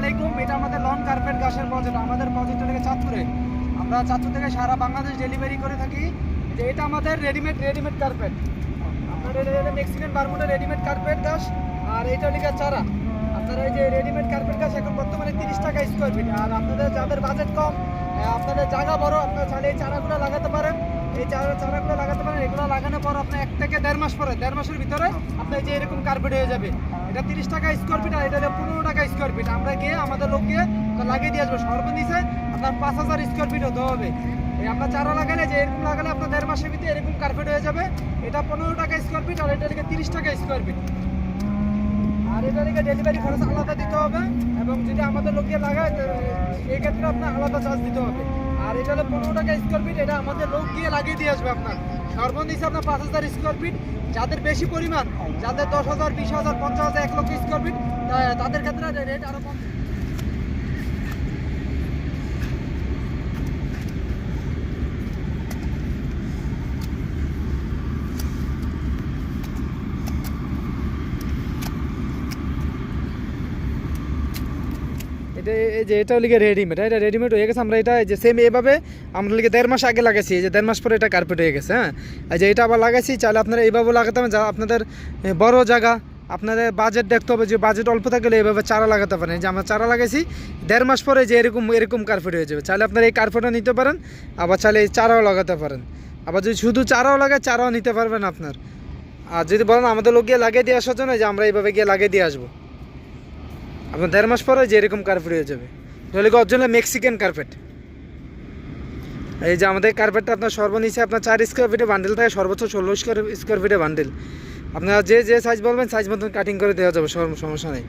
আলাইকুম, এটা আমাদের লং কার্পেট গাছের প্রজেক্ট আমাদের প্রজেক্টটা থেকে চাঁদপুরে। আমরা চাঁদপুর থেকে সারা বাংলাদেশ ডেলিভারি করে থাকি। যে এটা আমাদের রেডিমেড রেডিমেড কার্পেট আপনার এটা মেক্সিকান বারমুডা রেডিমেড কার্পেট গাছ, আর এটা লিখা চারা। আপনারা এই যে রেডিমেড কার্পেট গাছ এখন বর্তমানে তিরিশ টাকা স্কোয়ার ফিট আর আপনাদের যাদের বাজেট কম আপনাদের জায়গা বড়, আপনারা চাইলে এই চারাগুলো লাগাতে পারেন। এই চারা চারাগুলো লাগাতে পারেন লাগানোর পর আপনার এক থেকে দেড় মাস পরে, দেড় মাসের ভিতরে আপনার যে এরকম কার্পেট হয়ে যাবে। এটা তিরিশ টাকা স্কোয়ার ফিট আর এটা পনেরো টাকা স্কোয়ার ফিট আমরা গিয়ে আমাদের লোক গিয়ে লাগিয়ে দিয়ে আসব। সর্বনিচে আপনার পাঁচ হাজার স্কোয়ার ফিট হতে হবে। আপনার চারা লাগালে যে এরকম লাগালে আপনার দেড় মাসের ভিতরে এরকম কার্পেট হয়ে যাবে। এটা পনেরো টাকা স্কোয়ার ফিট আর এটা তিরিশ টাকা স্কোয়ার ফিট এটা ডেলিভারি খরচ আলাদা দিতে হবে এবং যদি আমাদের লোকে লাগায়, তো আপনার আলাদা চার্জ দিতে হবে। আর এটা হলো পনেরো টাকা স্কোয়ার ফিট এটা আমাদের লোক গিয়ে লাগিয়ে দিয়ে আসবে আপনার। সর্বনিচে আপনার পাঁচ হাজার স্কোয়ার ফিট যাদের বেশি পরিমাণ, যাদের দশ হাজার, বিশ হাজার, পঞ্চাশ হাজার, এক লক্ষ স্কোয়ার ফিট তাদের ক্ষেত্রে রেট আরও কম। এটা এই যে, এটা লিগে রেডিমেড এটা রেডিমেড হয়ে গেছে। আমরা এটা যে সেম এভাবে আমরা লিগে দেড় মাস আগে লাগাইছি, এই যে দেড় মাস পরে এটা কার্পেট হয়ে গেছে হ্যাঁ? যে এটা আবার লাগাইছি, চাইলে আপনারা এইভাবে লাগাতে হবে যা আপনাদের বড় জায়গা, আপনাদের বাজেট দেখতে হবে, যে বাজেট অল্প থাকলে এইভাবে চারা লাগাতে পারেন। যে আমরা চারা লাগাইছি, দেড় মাস পরে যে এরকম এরকম কার্পেট হয়ে যাবে। চাইলে আপনারা এই কার্পেটও নিতে পারেন, আবার চাইলে এই চারাও লাগাতে পারেন। আবার যদি শুধু চারাও লাগায়, চারাও নিতে পারবেন আপনার। আর যদি বলেন আমাদের লোক গিয়ে লাগিয়ে দিয়ে আসার জন্য যে আমরা এইভাবে গিয়ে লাগিয়ে দিয়ে আসব। আপনার দেড় মাস পরে যে এরকম কার্পেট হয়ে যাবে। তাহলে অরিজিনাল মেক্সিকান কার্পেট এই যে আমাদের কার্পেটটা আপনার সর্বনিচে আপনার চার স্কোয়ার ফিটে বান্ডেল থাকে, সর্বোচ্চ ষোলো স্কোয়ার স্কোয়ার ফিটে বান্ডেল আপনারা যে যে সাইজ বলবেন সাইজ মতন কাটিং করে দেওয়া যাবে সমস্যা নেই।